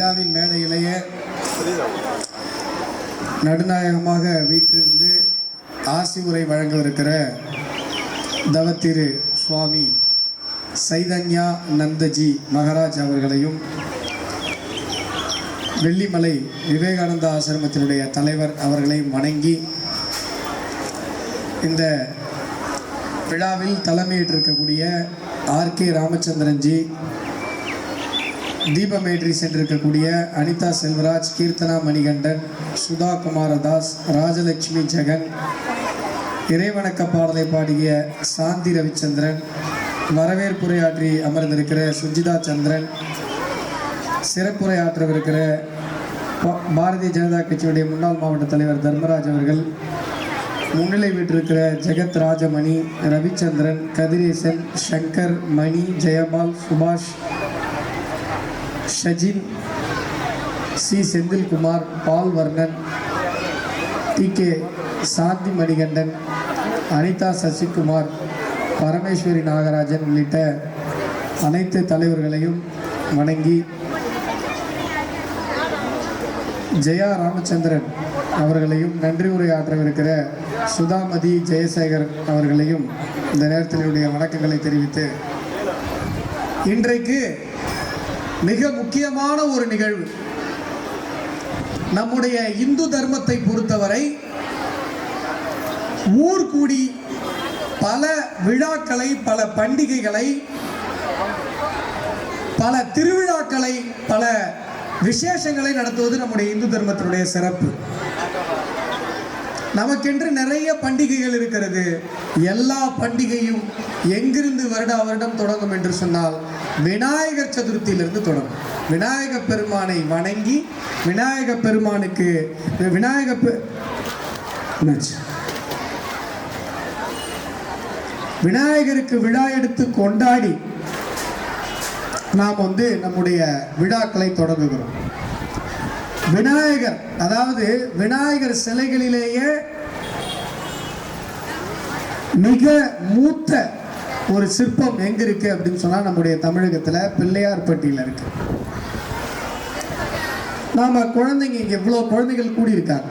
விழாவின் மேடையிலேயே நடுநாயகமாக வீட்டிலிருந்து ஆசி உரை வழங்கவிருக்கிற தவத்திரு சுவாமி சைதன்யா நந்தஜி மகராஜ் அவர்களையும் வெள்ளிமலை விவேகானந்த ஆசிரமத்தினுடைய தலைவர் அவர்களையும் வணங்கி இந்த விழாவில் தலைமையிட்டிருக்கக்கூடிய ஆர் கே ராமச்சந்திரன்ஜி தீபமேற்றி சென்றிருக்கக்கூடிய அனிதா செல்வராஜ் கீர்த்தனா மணிகண்டன் சுதா குமாரதாஸ் ராஜலட்சுமி ஜெகன் இறைவணக்க பாடலை பாடிய சாந்தி ரவிச்சந்திரன் வரவேற்புரையாற்றி அமர்ந்திருக்கிற சுஜிதா சந்திரன் சிறப்புரையாற்றவிருக்கிற பாரதிய ஜனதா கட்சியுடைய முன்னாள் மாவட்ட தலைவர் தர்மராஜ் அவர்கள் முன்னிலை பெற்றிருக்கிற Jagath Rajamani Ravichandran Kathiresan Shankar Mani Jayapal Subash Shajin C. Senthilkumar Paul Varnan T. K. Shanthi Manikandan Anitha Sasikumar Parameswari Nagarajan உள்ளிட்ட அனைத்து தலைவர்களையும் வணங்கி ஜெயா ராமச்சந்திரன் அவர்களையும் நன்றி உரையாற்றவிருக்கிற சுதாமதி ஜெயசேகர் அவர்களையும் இந்த நேரத்தில் என்னுடைய வணக்கங்களை தெரிவித்து இன்றைக்கு மிக முக்கியமான ஒரு நிகழ்வு. நம்முடைய இந்து தர்மத்தை பொறுத்தவரை ஊர் கூடி பல விழாக்களை பல பண்டிகைகளை பல திருவிழாக்களை பல விசேஷங்களை நடத்துவது நம்முடைய இந்து தர்மத்தினுடைய சிறப்பு. நமக்கென்று நிறைய பண்டிகைகள் இருக்கிறது. எல்லா பண்டிகையும் எங்கிருந்து வருட வருடம் தொடங்கும் என்று சொன்னால் விநாயகர் சதுர்த்தியிலிருந்து தொடங்கும். விநாயக பெருமானை வணங்கி விநாயக பெருமானுக்கு விநாயக விநாயகருக்கு விழா எடுத்து கொண்டாடி நாம் வந்து நம்முடைய விழாக்களை தொடங்குகிறோம். விநாயகர் அதாவது விநாயகர் சிலைகளிலேயே மிக மூத்த ஒரு சிற்பம் எங்க இருக்கு அப்படின்னு சொன்னா நம்முடைய தமிழகத்துல பிள்ளையார்பட்டியில இருக்கு. நாம குழந்தைங்க இங்க இவ்வளவு குழந்தைகள் கூடி இருக்காங்க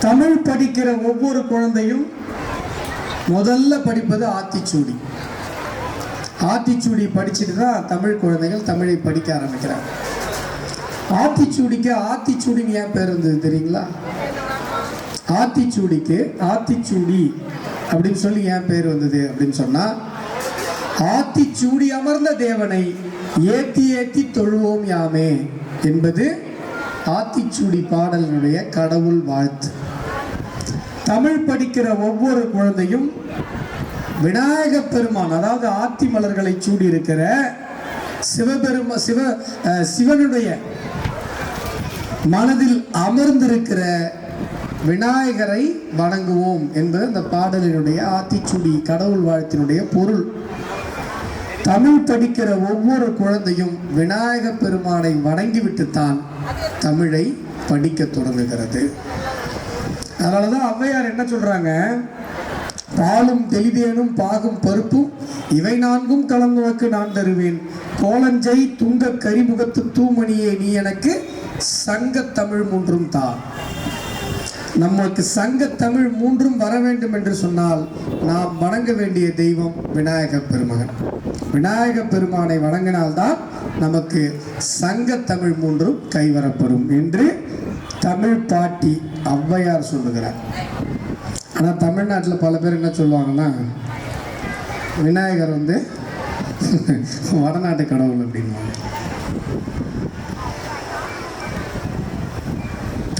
தமிழ் படிக்கிற ஒவ்வொரு குழந்தையும் முதல்ல படிப்பது ஆத்திச்சூடி. ஆத்திச்சூடி படிச்சுட்டு தான் தமிழ் குழந்தைகள் தமிழை படிக்க ஆரம்பிக்கிறாங்க. ஆத்திச்சூடிக்கு ஆத்திச்சூடின்னு ஏன் பேர் இருந்தது தெரியுங்களா? ஆத்திச்சூடிக்கு ஆத்திச்சூடி அப்படின்னு சொல்லி ஏன் பேர் வந்தது அப்படின்னு சொன்னா ஆத்திச்சூடி அமர்ந்த தேவனை ஏத்தி ஏத்தி தொழுவோம் யாமே என்பது ஆத்திச்சூடி பாடலினுடைய கடவுள் வாழ்த்து. தமிழ் படிக்கிற ஒவ்வொரு குழந்தையும் விநாயக பெருமான் அதாவது ஆத்தி மலர்களை சூடி இருக்கிற சிவபெரும சிவ சிவனுடைய மனதில் அமர்ந்திருக்கிற விநாயகரை வணங்குவோம் என்பது இந்த பாடலினுடைய ஆத்திச்சுடி கடவுள் வாழ்த்தினுடைய பொருள். தமிழ் படிக்கிற ஒவ்வொரு குழந்தையும் விநாயக பெருமானை வணங்கிவிட்டுத்தான் தமிழை படிக்க தொடங்குகிறது. அதனால தான் ஔவையார் என்ன சொல்றாங்க? பாலும் தெளிதேனும் பாகும் பருப்பும் இவை நான்கும் கலந்துனக்கு நான் தருவேன். கோலஞ்சை துங்க கரிமுகத்து தூமணியே நீ எனக்கு சங்க தமிழ் மூன்றும் தான் நமக்கு சங்க தமிழ் மூன்றும் வர வேண்டும் என்று சொன்னால் நாம் வணங்க வேண்டிய தெய்வம் விநாயக பெருமகன். விநாயக பெருமானை வணங்கினால்தான் நமக்கு சங்க தமிழ் மூன்றும் கைவரப்படும் என்று தமிழ் பாட்டி ஔவையார் சொல்லுகிறார். ஆனால் தமிழ்நாட்டில் பல பேர் என்ன சொல்லுவாங்கன்னா விநாயகர் வந்து வடநாட்டு கடவுள் அப்படின்வாங்க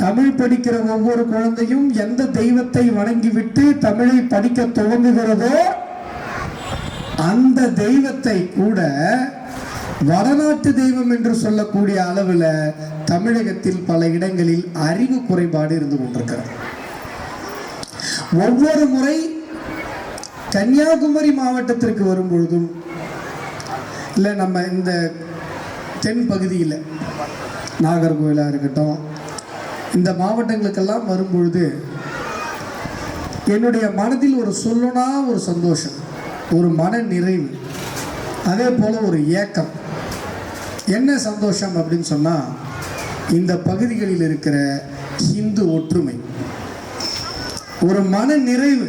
தமிழ் படிக்கிற ஒவ்வொரு குழந்தையும் எந்த தெய்வத்தை வணங்கிவிட்டு தமிழை படிக்க துவங்குகிறதோ அந்த தெய்வத்தை கூட வடநாட்டு தெய்வம் என்று சொல்லக்கூடிய அளவில் தமிழகத்தில் பல இடங்களில் அறிவு குறைபாடு இருந்து கொண்டிருக்கிறது. ஒவ்வொரு முறை கன்னியாகுமரி மாவட்டத்திற்கு வரும்பொழுதும் இல்லை நம்ம இந்த தென் பகுதியில் நாகர்கோவிலாக இருக்கட்டும் இந்த மாவட்டங்களுக்கெல்லாம் வரும்பொழுது என்னுடைய மனதில் ஒரு சொல்லனா ஒரு சந்தோஷம் ஒரு மன நிறைவு அதே போல் ஒரு ஏக்கம். என்ன சந்தோஷம் அப்படின்னு சொன்னால் இந்த பகுதிகளில் இருக்கிற இந்து ஒற்றுமை. ஒரு மன நிறைவு.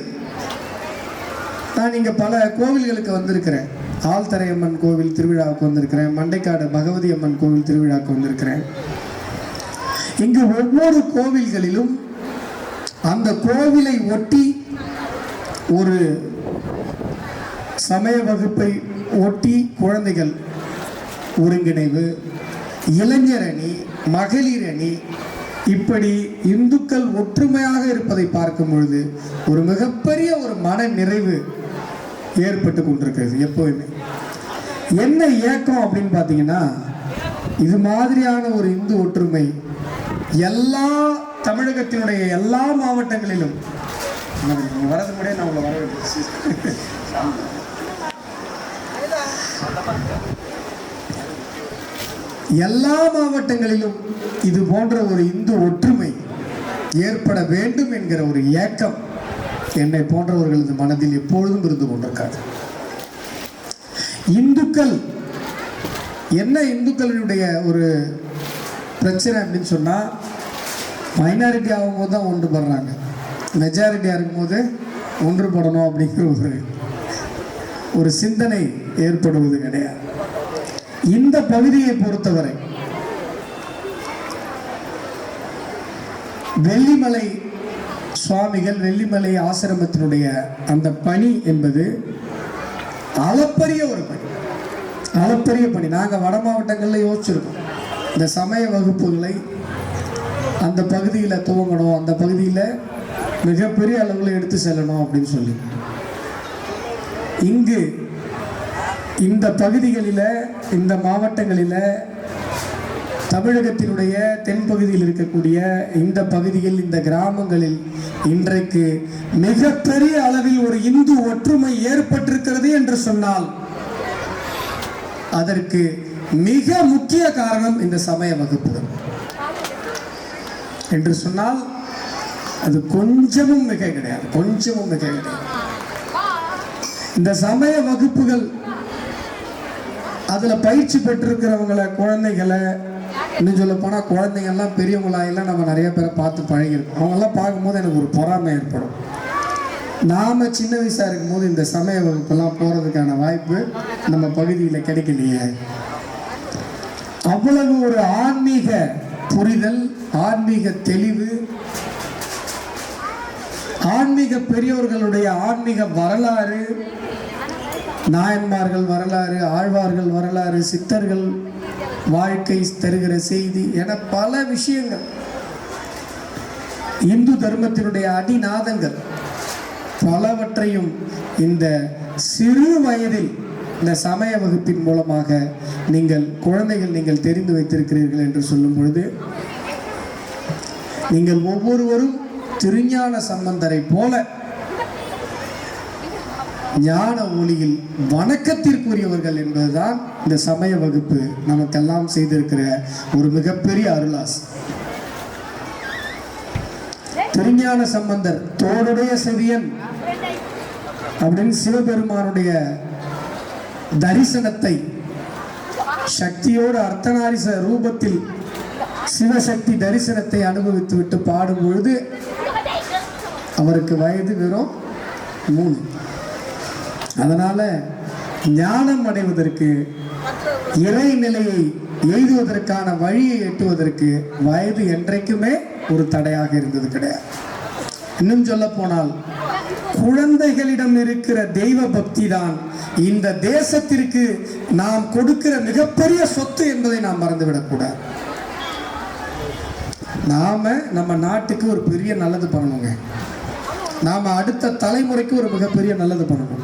நான் இங்கே பல கோவில்களுக்கு வந்திருக்கிறேன். ஆழ்தரையம்மன் கோவில் திருவிழாவுக்கு வந்திருக்கிறேன். மண்டைக்காடு பகவதி அம்மன் கோவில் திருவிழாவுக்கு வந்திருக்கிறேன். இங்கு ஒவ்வொரு கோவில்களிலும் அந்த கோவிலை ஒட்டி ஒரு சமய வகுப்பை ஒட்டி குழந்தைகள் ஒருங்கிணைவு இளைஞர் அணி மகளிர் அணி இப்படி இந்துக்கள் ஒற்றுமையாக இருப்பதை பார்க்கும் பொழுது ஒரு மிகப்பெரிய ஒரு மன நிறைவு ஏற்பட்டு கொண்டிருக்கிறது எப்போதுமே. என்ன இயக்கம் அப்படின்னு பார்த்தீங்கன்னா இது மாதிரியான ஒரு இந்து ஒற்றுமை எல்லா தமிழகத்தினுடைய எல்லா மாவட்டங்களிலும். நீங்கள் வரது கூட நான் உங்களை வரவேற்கிறேன் எல்லா மாவட்டங்களிலும் இது போன்ற ஒரு இந்து ஒற்றுமை ஏற்பட வேண்டும் என்கிற ஒரு ஏக்கம் என்னை போன்றவர்களது மனதில் எப்பொழுதும் இருந்து கொண்டிருக்காது. இந்துக்கள் என்ன இந்துக்களுடைய ஒரு பிரச்சனை அப்படின்னு சொன்னால் மைனாரிட்டி ஆகும்போது தான் ஒன்றுபடுறாங்க. மெஜாரிட்டியாக இருக்கும்போது ஒன்றுபடணும் அப்படிங்கிற ஒரு ஒரு சிந்தனை ஏற்படுவது கிடையாது. இந்த பகுதியை பொறுத்தவரை வெள்ளிமலை சுவாமிகள் வெள்ளிமலை ஆசிரமத்தினுடைய அந்த பணி என்பது அளப்பரிய ஒரு பணி. அளப்பரிய பணி. நாங்கள் வட மாவட்டங்களில் யோசிச்சிருக்கோம். இந்த சமய வகுப்புகளை அந்த பகுதியில் துவங்கணும் அந்த பகுதியில் மிகப்பெரிய அளவில் எடுத்து செல்லணும் அப்படின்னு சொல்லி. இங்கு இந்த பகுதிகளில் இந்த மாவட்டங்களில் தமிழகத்தினுடைய தென்பகுதியில் இருக்கக்கூடிய இந்த பகுதியில் இந்த கிராமங்களில் இன்றைக்கு மிகப்பெரிய அளவில் ஒரு இந்து ஒற்றுமை ஏற்பட்டிருக்கிறது என்று சொன்னால் அதற்கு மிக முக்கிய காரணம் இந்த சமய வகுப்புகள் என்று சொன்னால் அது கொஞ்சமும் மிக கிடையாது. கொஞ்சமும் மிக கிடையாது. இந்த சமய வகுப்புகள் அதில் பயிற்சி பெற்றிருக்கிறவங்களை குழந்தைகளை இன்னும் சொல்ல போனால் குழந்தைங்கள்லாம் பெரியவங்களாயெல்லாம் நம்ம நிறைய பேரை பார்த்து பழகிருக்கோம் அவங்கெல்லாம் பார்க்கும்போது எனக்கு ஒரு பொறாமை ஏற்படும். நாம் சின்ன வயசாக இருக்கும்போது இந்த சமய வகுப்பெல்லாம் போகிறதுக்கான வாய்ப்பு நம்ம பகுதியில் கிடைக்கலையே. அவ்வளவு ஒரு ஆன்மீக புரிதல் ஆன்மீக தெளிவு ஆன்மீக பெரியோர்களுடைய ஆன்மீக வரலாறு நாயன்மார்கள் வரலாறு ஆழ்வார்கள் வரலாறு சித்தர்கள் வாழ்க்கை தருகிற செய்தி என பல விஷயங்கள். இந்து தர்மத்தினுடைய அடிநாதங்கள் பலவற்றையும் இந்த சிறு வயதில் இந்த சமய வகுப்பின் மூலமாக நீங்கள் குழந்தைகள் நீங்கள் தெரிந்து வைத்திருக்கிறீர்கள் என்று சொல்லும் பொழுது நீங்கள் ஒவ்வொருவரும் திருஞான சம்பந்தரை போல ஞான ஒளியில் வணக்கத்திற்குரியவர்கள் என்பதுதான் இந்த சமய வகுப்பு நமக்கெல்லாம் செய்திருக்கிற ஒரு மிகப்பெரிய அருளாஸ் திருஞான சம்பந்தர் தோடுடைய செவியன் அப்படின்னு சிவபெருமானுடைய தரிசனத்தை சக்தியோடு அர்த்தநாரிச ரூபத்தில் சிவசக்தி தரிசனத்தை அனுபவித்து விட்டு பாடும் பொழுது அவருக்கு வயது வெறும் மூணு. அதனால ஞானம் அடைவதற்கு இறை நிலையை வழியை எட்டுவதற்கு வயது என்றைக்குமே ஒரு தடையாக இருந்தது கிடையாது. இன்னும் சொல்ல போனால் குழந்தைகளிடம் இருக்கிற தெய்வ பக்தி தான் இந்த தேசத்திற்கு நாம் கொடுக்கிற மிகப்பெரிய சொத்து என்பதை நாம் மறந்துவிடக்கூடாது. நாம நம்ம நாட்டுக்கு ஒரு பெரிய நல்லது பண்ணணுங்க. நாம் அடுத்த தலைமுறைக்கு ஒரு மிகப்பெரிய நல்லது பண்ணணும்.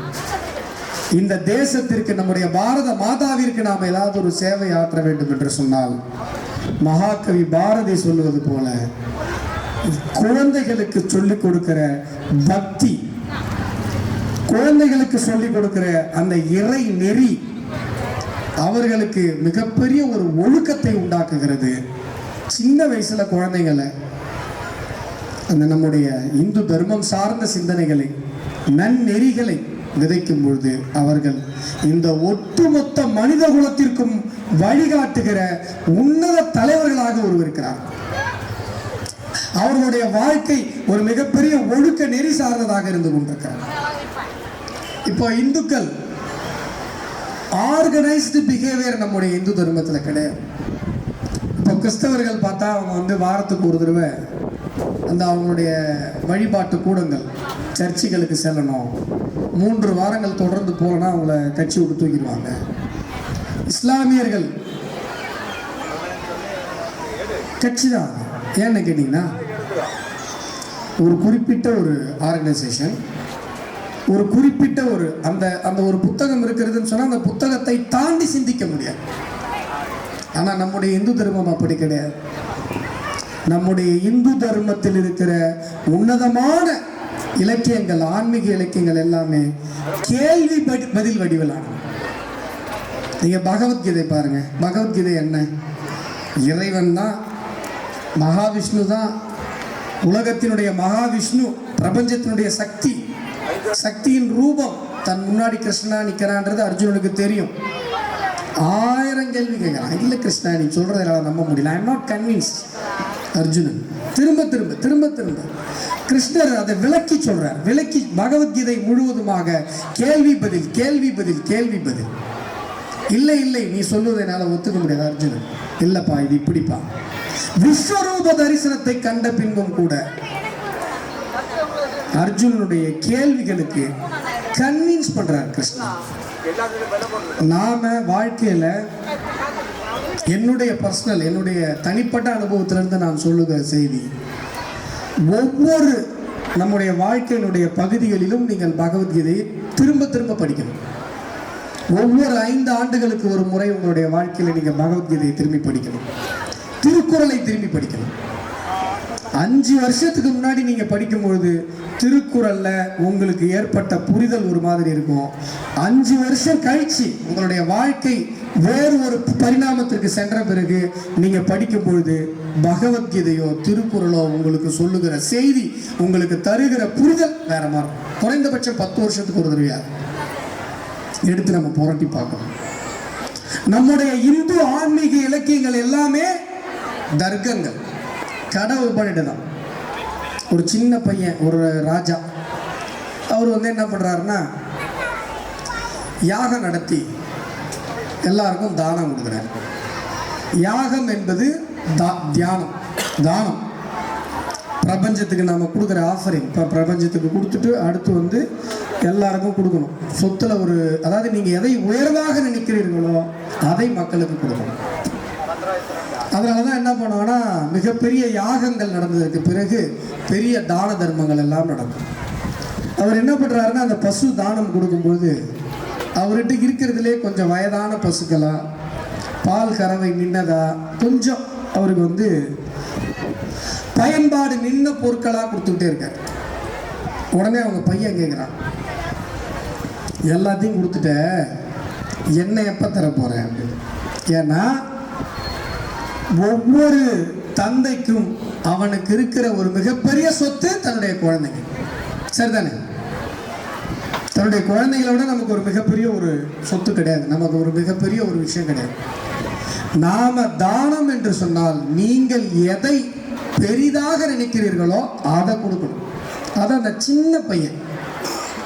இந்த தேசத்திற்கு நம்முடைய பாரத மாதாவிற்கு நாம் ஏதாவது ஒரு சேவை ஆற்ற வேண்டும் என்று சொன்னால் மகாகவி பாரதி சொல்லுவது போல குழந்தைகளுக்கு சொல்லிக் கொடுக்கிற பக்தி குழந்தைகளுக்கு சொல்லிக் கொடுக்கிற அந்த இறை நெறி அவர்களுக்கு மிகப்பெரிய ஒரு ஒழுக்கத்தை உண்டாக்குகிறது. சின்ன வயசுல குழந்தைங்களை அந்த நம்முடைய இந்து தர்மம் சார்ந்த சிந்தனைகளை நன்னெறிகளை விதைக்கும் பொழுது அவர்கள் இந்த ஒட்டுமொத்த மனித குலத்திற்கும் வழிகாட்டுகிற உன்னத தலைவர்களாக உருவிருக்கிறார் அவர்களுடைய வாழ்க்கை ஒரு மிகப்பெரிய ஒழுக்க நெறி சார்ந்ததாக இருந்து கொண்டிருக்கிறார் இப்போ இந்துக்கள் ஆர்கனைஸ்டு பிஹேவியர் நம்முடைய இந்து தர்மத்தில் கிடையாது. இப்போ கிறிஸ்தவர்கள் பார்த்தா அவங்க வந்து வாரத்துக்கு ஒரு தடவை அந்த அவங்களுடைய வழிபாட்டு கூடங்கள் சர்ச்சுகளுக்கு செல்லணும். மூன்று வாரங்கள் தொடர்ந்து போகலன்னா அவங்கள கட்சி விட்டு தூக்கிடுவாங்க. இஸ்லாமியர்கள். கட்சி தான். ஏன்னு கேட்டிங்கன்னா ஒரு குறிப்பிட்ட ஒரு ஆர்கனைசேஷன் ஒரு குறிப்பிட்ட ஒரு அந்த அந்த ஒரு புத்தகம் இருக்கிறதுன்னு சொன்னால் அந்த புத்தகத்தை தாண்டி சிந்திக்க முடியாது. ஆனால் நம்முடைய இந்து தர்மம் அப்படி கிடையாது. நம்முடைய இந்து தர்மத்தில் இருக்கிற உன்னதமான இலக்கியங்கள் ஆன்மீக இலக்கியங்கள் எல்லாமே கேள்வி படி- பதில் வடிவிலான. நீங்க பகவத்கீதை பாருங்க. பகவத்கீதை என்ன? இறைவன் தான் மகாவிஷ்ணு தான் உலகத்தினுடைய மகாவிஷ்ணு பிரபஞ்சத்தினுடைய சக்தி. சக்தியின் ரூபம். தன் முன்னாடி கிருஷ்ணா நிற்கிறான்றது அர்ஜுனனுக்கு தெரியும். ஆயிரம் கேள்வி கேட்குறான். இல்லை கிருஷ்ணா நீ சொல்கிறத என்னால் நம்ப முடியல. I'm not convinced Arjunan. திரும்ப திரும்ப திரும்ப திரும்ப. கிருஷ்ணர் அதை விளக்கி சொல்கிறார் விளக்கி பகவத்கீதை முழுவதுமாக கேள்வி பதில் கேள்வி பதில் கேள்வி பதில். இல்லை இல்லை நீ சொல்லுவதை என்னால் ஒத்துக்க முடியாது அர்ஜுனன். இல்லைப்பா இது இப்படிப்பா. விஸ்வரூப தரிசனத்தை கண்ட பின்பும் கூட அர்ஜுனனுடைய கேள்விகளுக்கு கன்வின்ஸ் பண்ணுறார் கிருஷ்ணா நாம வாழ்க்கையில என்னுடைய பர்சனல் என்னுடைய தனிப்பட்ட அனுபவத்திலிருந்து நான் சொல்லுகிற செய்தி ஒவ்வொரு நம்முடைய வாழ்க்கையினுடைய பகுதிகளிலும் நீங்கள் பகவத்கீதையை திரும்ப திரும்ப படிக்கணும். ஒவ்வொரு ஐந்து ஆண்டுகளுக்கு ஒரு முறை உங்களுடைய வாழ்க்கையில் நீங்கள் பகவத்கீதையை திரும்பி படிக்கணும். திருக்குறளை திரும்பி படிக்கணும். அஞ்சு வருஷத்துக்கு முன்னாடி நீங்கள் படிக்கும்பொழுது திருக்குறளில் உங்களுக்கு ஏற்பட்ட புரிதல் ஒரு மாதிரி இருக்கும். அஞ்சு வருஷம் கழிச்சு உங்களுடைய வாழ்க்கை வேறு ஒரு பரிணாமத்திற்கு சென்ற பிறகு நீங்கள் படிக்கும் பொழுது பகவத்கீதையோ திருக்குறளோ உங்களுக்கு சொல்லுகிற செய்தி உங்களுக்கு தருகிற புரிதல் வேற மாதிரி குறைந்தபட்சம் பத்து வருஷத்துக்கு ஒரு தடவையா எடுத்து நம்ம புரட்டி பார்க்கணும். நம்முடைய இந்து ஆன்மீக இலக்கியங்கள் எல்லாமே தர்க்கங்கள். கடை உபநிடதம் தான் ஒரு சின்ன பையன் ஒரு ராஜா. அவர் வந்து என்ன பண்ணுறாருன்னா யாகம் நடத்தி எல்லாருக்கும் தானம் கொடுக்குறார். யாகம் என்பது தா- தியானம். தானம். பிரபஞ்சத்துக்கு நாம் கொடுக்குற ஆஃபரிங் இப்போ பிரபஞ்சத்துக்கு கொடுத்துட்டு அடுத்து வந்து எல்லாருக்கும் கொடுக்கணும். சொத்துல ஒரு அதாவது நீங்கள் எதை உயர்வாக நினைக்கிறீர்களோ அதை மக்களுக்கு கொடுக்கணும். அதனால தான் என்ன பண்ணுவாங்கன்னா மிகப்பெரிய யாகங்கள் நடந்ததற்கு பிறகு பெரிய தான தர்மங்கள் எல்லாம் நடக்கும். அவர் என்ன பண்ணுறாருன்னா அந்த பசு தானம் கொடுக்கும்போது அவர்கிட்ட இருக்கிறதுலே கொஞ்சம் வயதான பசுக்களா பால் கறவை நின்னதா கொஞ்சம் அவருக்கு வந்து பயன்பாடு நின்ன பொருட்களாக கொடுத்துக்கிட்டே இருக்கார். உடனே அவங்க பையன் கேட்குறான் எல்லாத்தையும் கொடுத்துட்ட என்ன எப்போ தர போகிறேன் அப்படின்னு ஏன்னா ஒவ்வொரு தந்தைக்கும் அவனுக்கு இருக்கிற ஒரு மிகப்பெரிய சொத்து தன்னுடைய குழந்தைங்க சரிதானே? தன்னுடைய குழந்தைகளை விட நமக்கு ஒரு மிகப்பெரிய ஒரு சொத்து கிடையாது. நமக்கு ஒரு மிகப்பெரிய ஒரு விஷயம் கிடையாது. நாம தானம் என்று சொன்னால் நீங்கள் எதை பெரிதாக நினைக்கிறீர்களோ அதை கொடுக்கணும். அதை அந்த சின்ன பையன்.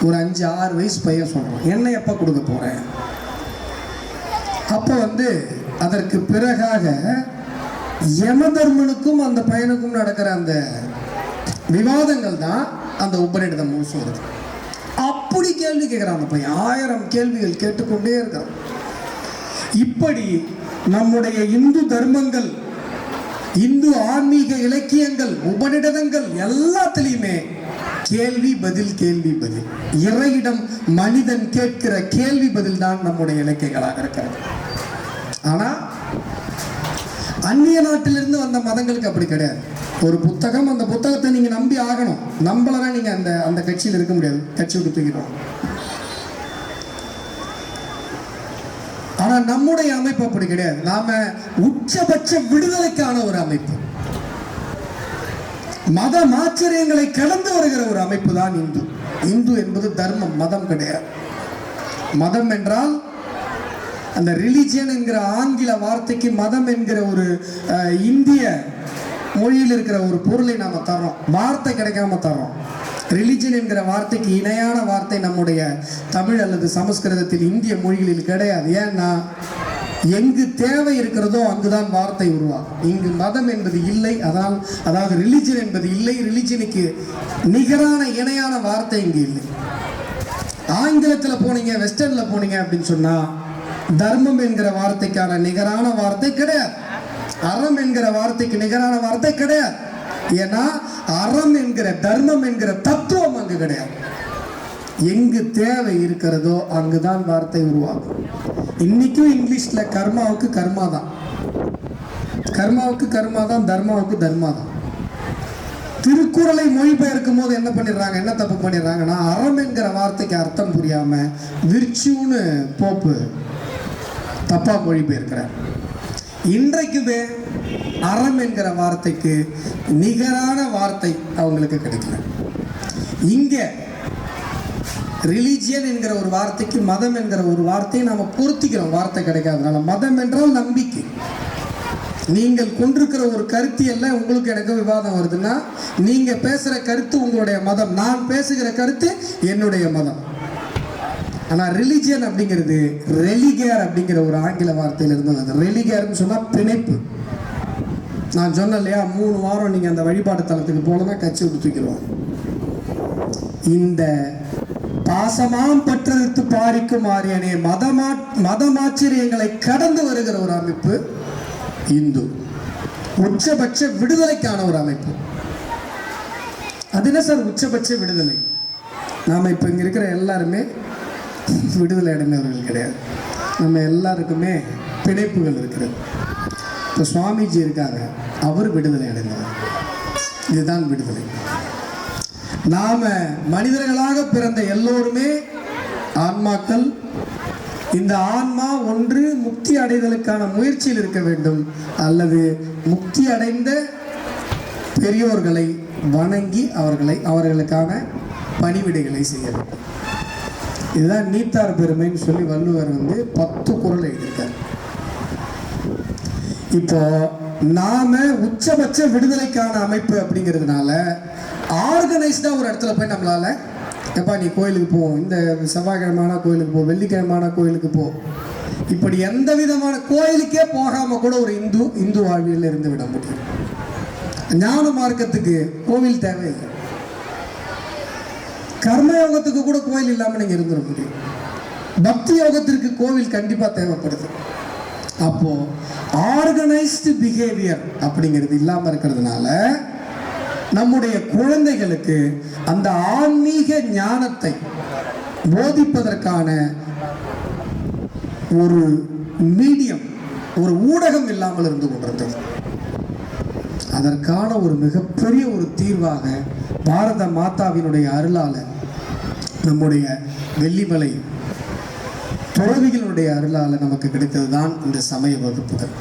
ஒரு அஞ்சு ஆறு வயசு பையன் சொல்றான் என்ன எப்போ கொடுக்க போறேன் அப்போ வந்து அதற்கு பிறகாக யமதர்மனுக்கும் அந்த பையனுக்கும் நடக்கிற அந்த விவாதங்கள் தான் அந்த உபநிடதம் முழுசும் அப்படி கேள்வி கேட்குறான் அந்த பையன். ஆயிரம் கேள்விகள் கேட்டுக்கொண்டே இருக்கிறான். இப்படி நம்முடைய இந்து தர்மங்கள் இந்து ஆன்மீக இலக்கியங்கள் உபநிடதங்கள் எல்லாத்துலேயுமே கேள்வி பதில் கேள்வி பதில். இறையிடம் மனிதன் கேட்கிற கேள்வி பதில் தான் நம்முடைய இலக்கியங்களாக இருக்கிறது. ஆனா அந்நிய நாட்டிலிருந்து வந்த மதங்களுக்கு அப்படி கிடையாது. ஒரு புத்தகம் அந்த புத்தகத்தை நீங்க நம்பி ஆகணும். நம்பலனா நீங்க அந்த அந்த கட்சியில் இருக்க முடியாது. கட்சி விட்டு தூக்கிடுவோம். ஆனா நம்முடைய அமைப்பு அப்படி கிடையாது. நாம உச்சபட்ச விடுதலைக்கான ஒரு அமைப்பு. மத மாச்சரியங்களை கடந்து வருகிற ஒரு அமைப்பு தான் இந்து. இந்து என்பது தர்மம் மதம் கிடையாது. மதம் என்றால் அந்த ரிலிஜியன் என்கிற ஆங்கில வார்த்தைக்கு மதம் என்கிற ஒரு இந்திய மொழியில் இருக்கிற ஒரு பொருளை நாம் தர்றோம். வார்த்தை கிடைக்காம தர்றோம். ரிலிஜன் என்கிற வார்த்தைக்கு இணையான வார்த்தை நம்முடைய தமிழ் அல்லது சமஸ்கிருதத்தில் இந்திய மொழிகளில் கிடையாது. ஏன்னா எங்கு தேவை இருக்கிறதோ அங்குதான் வார்த்தை உருவாகும். இங்கு மதம் என்பது இல்லை அதான் அதாவது ரிலிஜன் என்பது இல்லை ரிலிஜனுக்கு நிகரான இணையான வார்த்தை இங்கு இல்லை. ஆங்கிலத்தில் போனீங்க வெஸ்டர்னில் போனீங்க அப்படின்னு சொன்னால் தர்மம் என்கிற வார்த்தைக்கான நிகரான வார்த்தை கிடையாது. அறம் என்கிற வார்த்தைக்கு நிகரான வார்த்தை கிடையாது. ஏன்னா அறம் என்கிற தர்மம் என்கிற தத்துவம் அங்கு கிடையாது. எங்கு தேவை இருக்கிறதோ அங்குதான் வார்த்தை உருவாகும். இன்னைக்கும் இங்கிலீஷ்ல கர்மாவுக்கு கர்மா தான் கர்மாவுக்கு கர்மா தான் தர்மாவுக்கு தர்மா தான் திருக்குறளை மொழிபெயர்க்கும் போது என்ன பண்ணிடுறாங்க? என்ன தப்பு பண்ணிடுறாங்கன்னா அறம் என்கிற வார்த்தைக்கு அர்த்தம் புரியாம விர்ச்சுன்னு போப்பு தப்பா மொழிபெயர்க்கிறார் இன்றைக்குமே அறம் என்கிற வார்த்தைக்கு நிகரான வார்த்தை அவங்களுக்கு கிடைக்கல. இங்கே ரிலீஜியன் என்கிற ஒரு வார்த்தைக்கு மதம் என்கிற ஒரு வார்த்தையை நாம் பொருத்திக்கிறோம். வார்த்தை கிடைக்காதனால மதம் என்றால் நம்பிக்கை. நீங்கள் கொண்டிருக்கிற ஒரு கருத்தியல்ல உங்களுக்கு எனக்கு விவாதம் வருதுன்னா நீங்கள் பேசுகிற கருத்து உங்களுடைய மதம். நான் பேசுகிற கருத்து என்னுடைய மதம். ஆனால் ரிலிஜியன் அப்படிங்கிறது ரெலிகேர் அப்படிங்கிற ஒரு ஆங்கில வார்த்தையில் இருந்து வந்தது. ரெலிகேர்னு சொன்னா பிணைப்பு. நான் சொன்னேன் இல்லையா மூணு வாரம் நீங்கள் அந்த வழிபாடு தலத்துக்கு போனோம்னா கட்சி விட்டு தூக்கிடுவோம். இந்த பாசமாம் பற்றெடுத்து பாரிக்கும் ஆரியனே மதமா மதமாச்சரியங்களை கடந்து வருகிற ஒரு அமைப்பு இந்து. உச்சபட்ச விடுதலைக்கான ஒரு அமைப்பு. அது என்ன சார் உச்சபட்ச விடுதலை? நாம இப்ப இங்க இருக்கிற எல்லாருமே விடுதலை அடைந்தவர்கள் கிடையாது. நம்ம எல்லாருக்குமே பிணைப்புகள் இருக்கிறது இப்போ சுவாமிஜி இருக்காங்க. அவர் விடுதலை அடைந்தவர். இதுதான் விடுதலை. நாம் மனிதர்களாக பிறந்த எல்லோருமே ஆன்மாக்கள் இந்த ஆன்மா ஒன்று முக்தி அடைதலுக்கான முயற்சியில் இருக்க வேண்டும். அல்லது முக்தி அடைந்த பெரியோர்களை வணங்கி அவர்களை அவர்களுக்கான பணிவிடைகளை செய்ய வேண்டும். இதுதான் நீத்தார் பெருமைன்னு சொல்லி வள்ளுவர் வந்து பத்து குறள் எழுதியிருக்கார். இப்போ நாம உச்சபட்ச விடுதலைக்கான அமைப்பு அப்படிங்கிறதுனால ஆர்கனைஸ்டா ஒரு இடத்துல போய் நம்மளால எப்பா நீ கோயிலுக்கு போ இந்த செவ்வாய்க்கிழமான கோயிலுக்கு போ வெள்ளிக்கிழமான கோயிலுக்கு போ. இப்படி எந்த விதமான கோயிலுக்கே போகாம கூட ஒரு இந்து இந்து வாழ்வியல் இருந்து விட முடியும். ஞான மார்க்கத்துக்கு கோவில் தேவையில்லை. கர்மயோகத்துக்கு கூட கோயில் இல்லாமல் நீங்கள் இருந்துட முடியும் பக்தி யோகத்திற்கு கோவில் கண்டிப்பாக தேவைப்படுது. அப்போ ஆர்கனைஸ்டு பிஹேவியர் அப்படிங்கிறது இல்லாமல் இருக்கிறதுனால நம்முடைய குழந்தைகளுக்கு அந்த ஆன்மீக ஞானத்தை போதிப்பதற்கான ஒரு மீடியம் ஒரு ஊடகம் இல்லாமல் இருந்து கொண்டிருந்தது. அதற்கான ஒரு மிகப்பெரிய ஒரு தீர்வாக பாரத மாதாவினுடைய அருளாளர் நம்முடைய வெள்ளிமலை துறவிகளுடைய அருளால நமக்கு கிடைத்தது தான் இந்த சமய வகுப்புகள்.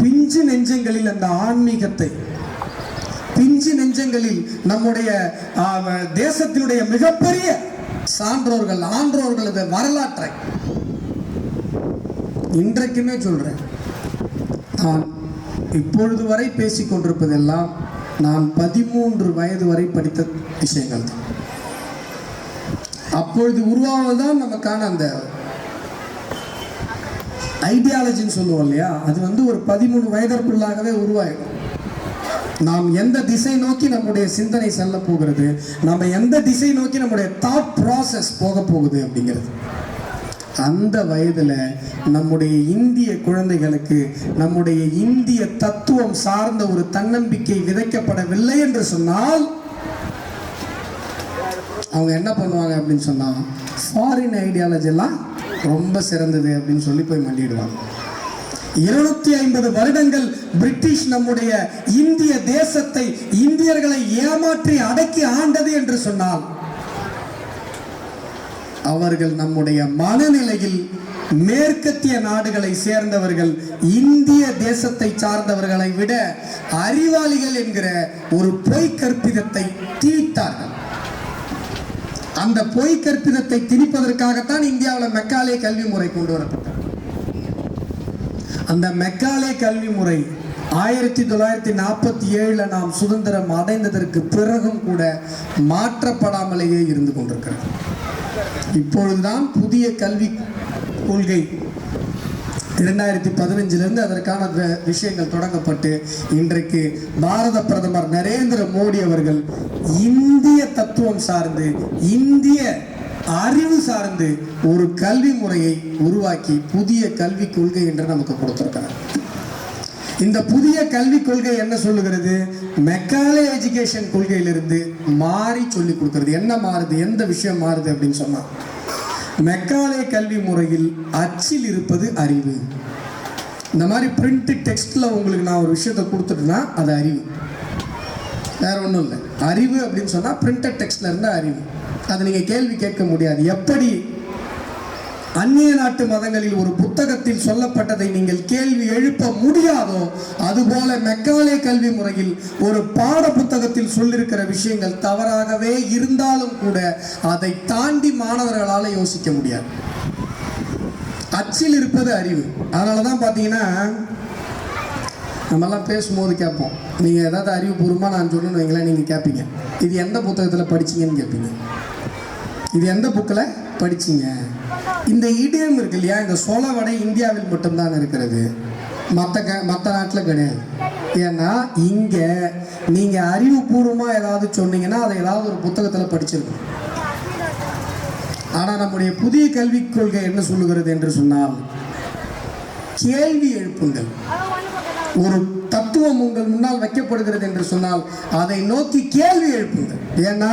பிஞ்சு நெஞ்சங்களில் அந்த ஆன்மீகத்தை பிஞ்சு நெஞ்சங்களில் நம்முடைய தேசத்தினுடைய மிகப்பெரிய சான்றோர்கள் ஆன்றோர்களது வரலாற்றை இன்றைக்குமே சொல்றேன். நான் இப்பொழுது வரை பேசிக் கொண்டிருப்பதெல்லாம் நான் பதிமூன்று வயது வரை படித்த விஷயங்கள். தான் அப்பொழுது உருவாவதுதான் நமக்கான அந்த ஐடியாலஜின்னு சொல்லுவோம் இல்லையா? அது வந்து ஒரு பதிமூணு வயதிற்குள்ளாகவே உருவாயிடும். நாம் எந்த திசை நோக்கி நம்முடைய சிந்தனை செல்ல போகிறது? நம்ம எந்த திசை நோக்கி நம்முடைய தாட் ப்ராசஸ் போக போகுது அப்படிங்கிறது. அந்த வயதில் நம்முடைய இந்திய குழந்தைகளுக்கு நம்முடைய இந்திய தத்துவம் சார்ந்த ஒரு தன்னம்பிக்கை விதைக்கப்படவில்லை என்று சொன்னால் அவங்க என்ன பண்ணுவாங்க அப்படின்னு சொன்னால் ஃபாரின் ஐடியாலஜி எல்லாம் ரொம்ப சிறந்தது அப்படின்னு சொல்லி போய் மண்டிடுவாங்க இருநூத்தி ஐம்பது வருடங்கள் பிரிட்டிஷ் நம்முடைய இந்திய தேசத்தை இந்தியர்களை ஏமாற்றி அடக்கி ஆண்டது என்று சொன்னால் அவர்கள் நம்முடைய மனநிலையில் மேற்கத்திய நாடுகளை சேர்ந்தவர்கள் இந்திய தேசத்தை சார்ந்தவர்களை விட அறிவாளிகள் என்கிற ஒரு பொய் கற்பிதத்தை திணித்தார்கள். அந்த பொய் கற்பிதத்தை திணிப்பதற்காகத்தான் இந்தியாவில் மெக்காலே கல்வி முறை கொண்டு வரப்பட்டது. அந்த மெக்காலே கல்வி முறை ஆயிரத்தி தொள்ளாயிரத்தி நாற்பத்தி ஏழுல நாம் சுதந்திரம் அடைந்ததற்கு பிறகும் கூட மாற்றப்படாமலேயே இருந்து கொண்டிருக்கிறது. இப்பொழுதுதான் புதிய கல்வி கொள்கை. இரண்டாயிரத்தி பதினஞ்சிலிருந்து அதற்கான விஷயங்கள் தொடங்கப்பட்டு இன்றைக்கு பாரத பிரதமர் நரேந்திர மோடி அவர்கள் இந்திய தத்துவம் சார்ந்து இந்திய அறிவு சார்ந்து ஒரு கல்வி முறையை உருவாக்கி புதிய கல்விக் கொள்கை என்று நமக்கு கொடுத்திருக்கிறார். இந்த புதிய கல்விக் கொள்கை என்ன சொல்லுகிறது? மெக்காலே எஜுகேஷன் கொள்கையிலிருந்து மாறி சொல்லி கொடுக்கிறது. என்ன மாறுது? எந்த விஷயம் மாறுது அப்படின்னு சொன்னா மெக்காலே கல்வி முறையில் அச்சில் இருப்பது அறிவு. இந்த மாதிரி பிரிண்ட் டெக்ஸ்ட்ல உங்களுக்கு நான் ஒரு விஷயத்தை கொடுத்துட்டுனா அது அறிவு. வேற ஒன்றும் இல்லை. அறிவு அப்படின்னு சொன்னா பிரிண்டட் டெக்ஸ்ட்ல இருந்தால் அறிவு. அது நீங்க கேள்வி கேட்க முடியாது. எப்படி அந்நிய நாட்டு மதங்களில் ஒரு புத்தகத்தில் சொல்லப்பட்டதை நீங்கள் கேள்வி எழுப்ப முடியாதோ அதுபோல மெக்காலே கல்வி முறையில் ஒரு பாட புத்தகத்தில் சொல்லியிருக்கிற விஷயங்கள் தவறாகவே இருந்தாலும் கூட அதை தாண்டி மாணவர்களால் யோசிக்க முடியாது. அச்சில் இருப்பது அறிவு. அதனால தான் பார்த்தீங்கன்னா நம்மெல்லாம் பேசும்போது கேட்போம். நீங்கள் ஏதாவது அறிவுபூர்வமாக நான் சொல்லணும்னு வைங்களேன் நீங்கள் கேட்பீங்க. இது எந்த புத்தகத்தில் படிச்சீங்கன்னு கேட்பீங்க. இது எந்த புக்கில் படிச்சீங்க. இந்த இடியம் இருக்கு இல்லையா இந்த சொலவடை இந்தியாவில் மட்டும்தான் இருக்கிறது. மற்ற க மற்ற நாட்டில் கிடையாது. ஏன்னா இங்கே நீங்கள் அறிவுபூர்வமாக ஏதாவது சொன்னீங்கன்னா அதை ஏதாவது ஒரு புத்தகத்தில் படிச்சிருக்கோம் ஆனால் நம்முடைய புதிய கல்விக் கொள்கை என்ன சொல்லுகிறது என்று சொன்னால் கேள்வி எழுப்புங்கள். ஒரு தத்துவம் உங்கள் முன்னால் வைக்கப்படுகிறது என்று சொன்னால் அதை நோக்கி கேள்வி எழுப்புங்கள். ஏன்னா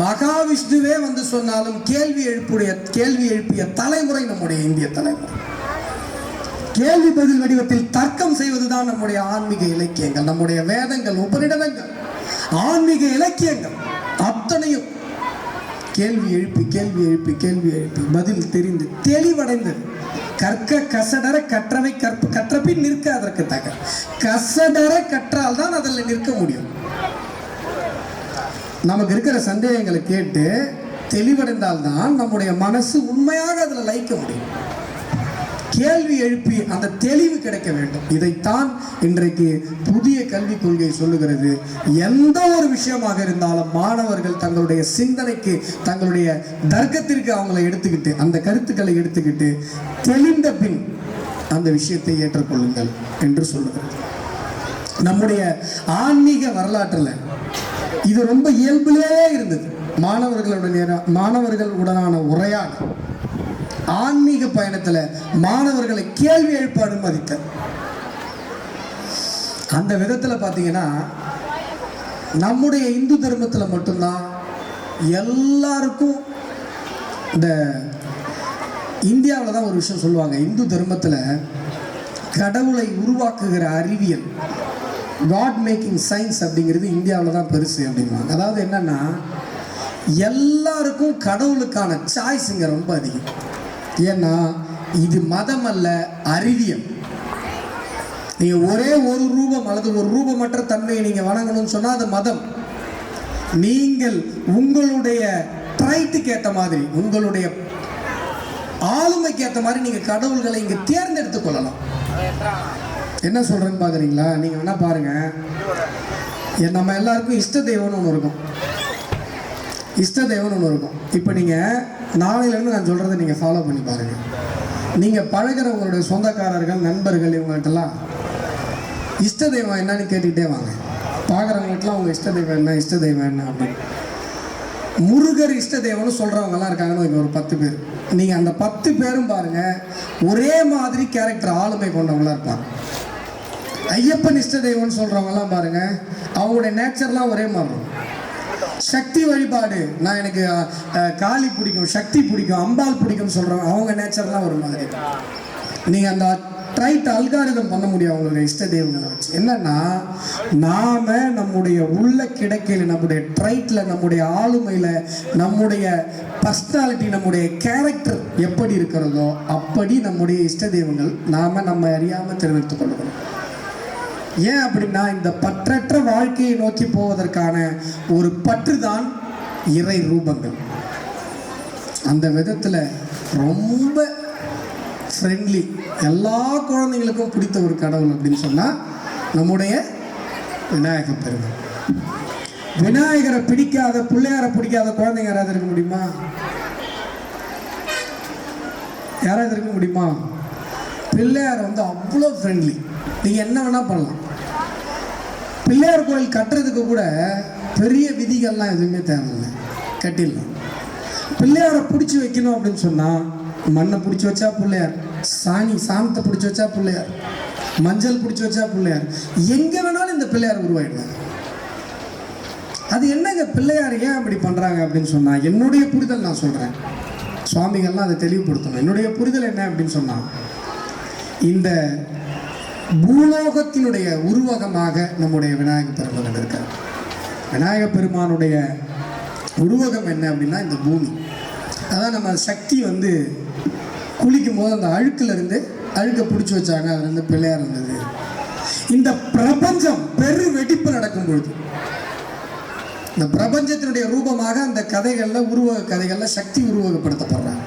மகாவிஷ்ணுவே வந்து சொன்னாலும் கேள்வி எழுப்புடைய கேள்வி எழுப்பிய தலைமுறை நம்முடைய இந்திய தலைமுறை. கேள்வி பதில் வடிவத்தில் தர்க்கம் செய்வதுதான் நம்முடைய ஆன்மீக இலக்கியங்கள் நம்முடைய வேதங்கள் உபநிடதங்கள் ஆன்மீக இலக்கியங்கள் அத்தனையும் கேள்வி எழுப்பி கேள்வி எழுப்பி கேள்வி எழுப்பி பதில் தெரிந்து தெளிவடைந்தது கற்க கசடர கற்றவை கற்ப கற்றபின் நிற்க அதற்கு தக கசடர கற்றால் தான் அதில் நிற்க முடியும். நமக்கு இருக்கிற சந்தேகங்களை கேட்டு தெளிவடைந்தால்தான் நம்முடைய மனசு உண்மையாக அதில் லயிக்க முடியும். கேள்வி எழுப்பி அந்த தெளிவு கிடைக்க வேண்டும். இதைத்தான் இன்றைக்கு புதிய கல்விக் கொள்கை சொல்லுகிறது. எந்த ஒரு விஷயமாக இருந்தாலும் மாணவர்கள் தங்களுடைய சிந்தனைக்கு தங்களுடைய தர்க்கத்திற்கு அவங்களை எடுத்துக்கிட்டு அந்த கருத்துக்களை எடுத்துக்கிட்டு தெளிந்த பின் அந்த விஷயத்தை ஏற்றுக்கொள்ளுங்கள் என்று சொல்லுகிறது. நம்முடைய ஆன்மீக வரலாற்றில் இது ரொம்ப இயல்பிலே இருந்தது. மாணவர்களுடைய மாணவர்கள் உடனான உரையாடல். ஆன்மீக பயணத்தில் மாணவர்களை கேள்வி எழுப்ப அனுமதித்த அந்த விதத்தில் பார்த்தீங்கன்னா நம்முடைய இந்து தர்மத்தில் மட்டும்தான் எல்லாருக்கும் இந்த இந்தியாவில் தான் ஒரு விஷயம் சொல்லுவாங்க. இந்து தர்மத்தில் கடவுளை உருவாக்குகிற அறிவியல். காட் மேக்கிங் சயின்ஸ் அப்படிங்கிறது இந்தியாவில் தான் பெருசு அப்படிம்பாங்க. அதாவது என்னன்னா எல்லாருக்கும் கடவுளுக்கான சாய்ஸ் இங்கே ரொம்ப அதிகம். ஏன்னா இது மதம் அல்ல அறிவியல் நீங்கள் ஒரே ஒரு ரூபம் அல்லது ஒரு ரூபமற்ற தன்மையை நீங்கள் வணங்கணும்னு சொன்னால் அது மதம். நீங்கள் உங்களுடைய ட்ரைட்டுக்கு ஏற்ற மாதிரி உங்களுடைய ஆளுமைக்கு ஏற்ற மாதிரி நீங்கள் கடவுள்களை இங்கே தேர்ந்தெடுத்து கொள்ளலாம். என்ன சொல்கிறேன்னு பார்க்குறீங்களா? நீங்கள் வேணால் பாருங்கள் என் நம்ம எல்லாருக்கும் இஷ்ட தெய்வம்னு ஒன்று இருக்கும். இஷ்ட தெய்வம்னு ஒன்று இருக்கும். இப்போ நீங்கள் நாளையிலேருந்து நான் சொல்கிறத நீங்கள் ஃபாலோ பண்ணி பாருங்கள் நீங்கள் பழகுற உங்களுடைய சொந்தக்காரர்கள் நண்பர்கள் இவங்கள்ட்டெல்லாம் இஷ்ட தெய்வம் என்னன்னு கேட்டுக்கிட்டே வாங்க. பார்க்குறவங்கள்ட்டலாம் உங்கள் இஷ்ட தெய்வம் என்ன இஷ்ட தெய்வம் என்ன அப்படின்னு. முருகர் இஷ்ட தெய்வம்னு சொல்கிறவங்கலாம் இருக்காங்கன்னு ஒரு பத்து பேர். நீங்கள் அந்த பத்து பேரும் பாருங்கள் ஒரே மாதிரி கேரக்டர் ஆளுமை கொண்டவங்களா இருப்பாங்க. ஐயப்பன் இஷ்ட தெய்வம்னு சொல்கிறவங்கலாம் பாருங்க அவங்களுடைய நேச்சர்லாம் ஒரே மாதிரி. சக்தி வழிபாடு நான் எனக்கு காளி பிடிக்கும் சக்தி பிடிக்கும் அம்பாள் பிடிக்கும்னு சொல்கிறவங்க அவங்க நேச்சர்லாம் ஒரு மாதிரி. நீங்கள் அந்த ட்ரைட் அல்காரிதம் பண்ண முடியும் அவங்களுடைய இஷ்ட தெய்வங்களை வச்சு. என்னன்னா நாம நம்முடைய உள்ள கிடைக்கையில் நம்முடைய ட்ரைட்டில் நம்முடைய ஆளுமையில் நம்முடைய பர்சனாலிட்டி நம்முடைய கேரக்டர் எப்படி இருக்கிறதோ அப்படி நம்முடைய இஷ்ட தெய்வங்கள் நாம நம்ம அறியாமல் தெரிவித்துக் கொள்ளணும். ஏன் அப்படின்னா இந்த பற்றற்ற வாழ்க்கையை நோக்கி போவதற்கான ஒரு பற்றுதான் இறை ரூபங்கள். அந்த விதத்தில் ரொம்ப ஃப்ரெண்ட்லி எல்லா குழந்தைங்களுக்கும் பிடித்த ஒரு கடவுள் அப்படின்னு சொன்னால் நம்முடைய விநாயக பெருமாள். விநாயகரை பிடிக்காத பிள்ளையாரை பிடிக்காத குழந்தைங்க யாராவது இருக்க முடியுமா? யாராவது இருக்க முடியுமா? பிள்ளையார் வந்து அவ்வளோ ஃப்ரெண்ட்லி நீங்கள் என்ன வேணால் பண்ணலாம். பிள்ளையார் கோயில் கட்டுறதுக்கு கூட பெரிய விதிகள்லாம் எதுவுமே தேவையில்லை. கட்டிடலாம். பிள்ளையாரை பிடிச்சி வைக்கணும் அப்படின்னு சொன்னால் மண்ணை பிடிச்சி வச்சா பிள்ளையார் சாணி சாணத்தை பிடிச்சி வச்சா பிள்ளையார் மஞ்சள் பிடிச்சி வச்சா பிள்ளையார். எங்கே வேணாலும் இந்த பிள்ளையார் உருவாயிடுவாங்க அது என்னங்க பிள்ளையார் ஏன் அப்படி பண்ணுறாங்க அப்படின்னு சொன்னால் என்னுடைய புரிதல் நான் சொல்கிறேன் சுவாமிகள்லாம் அதை தெளிவுபடுத்தணும். என்னுடைய புரிதல் என்ன அப்படின்னு சொன்னால் இந்த பூலோகத்தினுடைய உருவகமாக நம்முடைய விநாயக பெருமகன் இருக்கார். விநாயக பெருமானுடைய உருவகம் என்ன அப்படின்னா இந்த பூமி. அதான் நம்ம சக்தி வந்து குளிக்கும் போது அந்த அழுக்கிலிருந்து அழுக்கை பிடிச்சி வச்சாங்க அதுலேருந்து பிள்ளையாக இருந்தது. இந்த பிரபஞ்சம் பெரு வெடிப்பு நடக்கும் பொழுது இந்த பிரபஞ்சத்தினுடைய ரூபமாக அந்த கதைகளில் உருவக கதைகளில் சக்தி உருவகப்படுத்தப்படுறாங்க.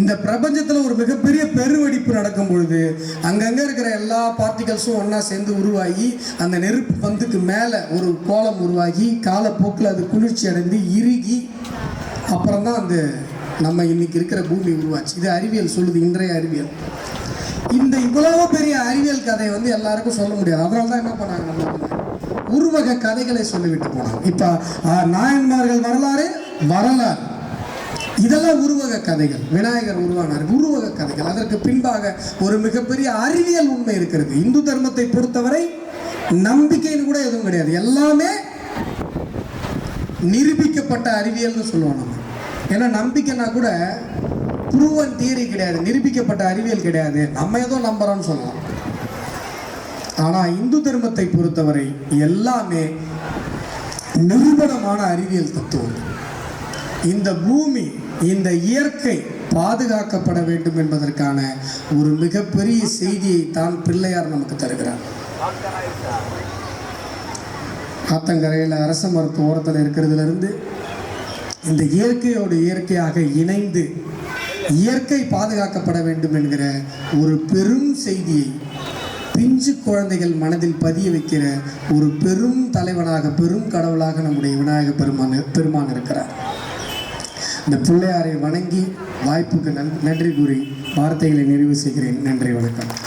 இந்த பிரபஞ்சத்தில் ஒரு மிகப்பெரிய பெருவெடிப்பு நடக்கும் பொழுது அங்கங்கே இருக்கிற எல்லா பார்ட்டிகல்ஸும் ஒன்றா சேர்ந்து உருவாகி அந்த நெருப்பு பந்துக்கு மேலே ஒரு கோலம் உருவாகி காலப்போக்கில் அது குளிர்ச்சி அடைந்து இறுகி அப்புறம் தான் அந்த நம்ம இன்னைக்கு இருக்கிற பூமி உருவாச்சு. இது அறிவியல் சொல்லுது இன்றைய அறிவியல். இந்த இவ்வளவு பெரிய அறிவியல் கதையை வந்து எல்லாருக்கும் சொல்ல முடியாது. அதனால தான் என்ன பண்ணாங்க நம்ம உருவக கதைகளை சொல்லிவிட்டு போனாங்க. இப்போ நாயன்மார்கள் வரலாறு வரலாறு. இதெல்லாம் உருவக கதைகள். விநாயகர் உருவானார். உருவக கதைகள். அதற்கு பின்பாக ஒரு மிகப்பெரிய அறிவியல் உண்மை இருக்கிறது. இந்து தர்மத்தை பொறுத்தவரை நம்பிக்கைன்னு கூட எதுவும் கிடையாது. எல்லாமே நிரூபிக்கப்பட்ட அறிவியல்னு சொல்லுவோம் நம்ம. ஏன்னா நம்பிக்கைனா கூட ப்ரூவன் தியரி கிடையாது. நிரூபிக்கப்பட்ட அறிவியல் கிடையாது. நம்ம ஏதோ நம்புறோம்னு சொல்லலாம். ஆனால் இந்து தர்மத்தை பொறுத்தவரை எல்லாமே நிரூபணமான அறிவியல் தத்துவம் இந்த பூமி இந்த இயற்கை பாதுகாக்கப்பட வேண்டும் என்பதற்கான ஒரு மிகப்பெரிய செய்தியை தான் பிள்ளையார் நமக்கு தருகிறார். ஆத்தங்கரையில் அரச மருத்துவ ஓரத்தில் இருக்கிறதுல இருந்து இந்த இயற்கையோடு இயற்கையாக இணைந்து இயற்கை பாதுகாக்கப்பட வேண்டும் என்கிற ஒரு பெரும் செய்தியை பிஞ்சு குழந்தைகள் மனதில் பதிய வைக்கிற ஒரு பெரும் தலைவனாக பெரும் கடவுளாக நம்முடைய விநாயக பெருமான் பெருமான் இருக்கிறார். இந்த பிள்ளையாரை வணங்கி வாய்ப்புக்கு நன் நன்றி கூறி வார்த்தைகளை நிறைவு செய்கிறேன். நன்றி வணக்கம்.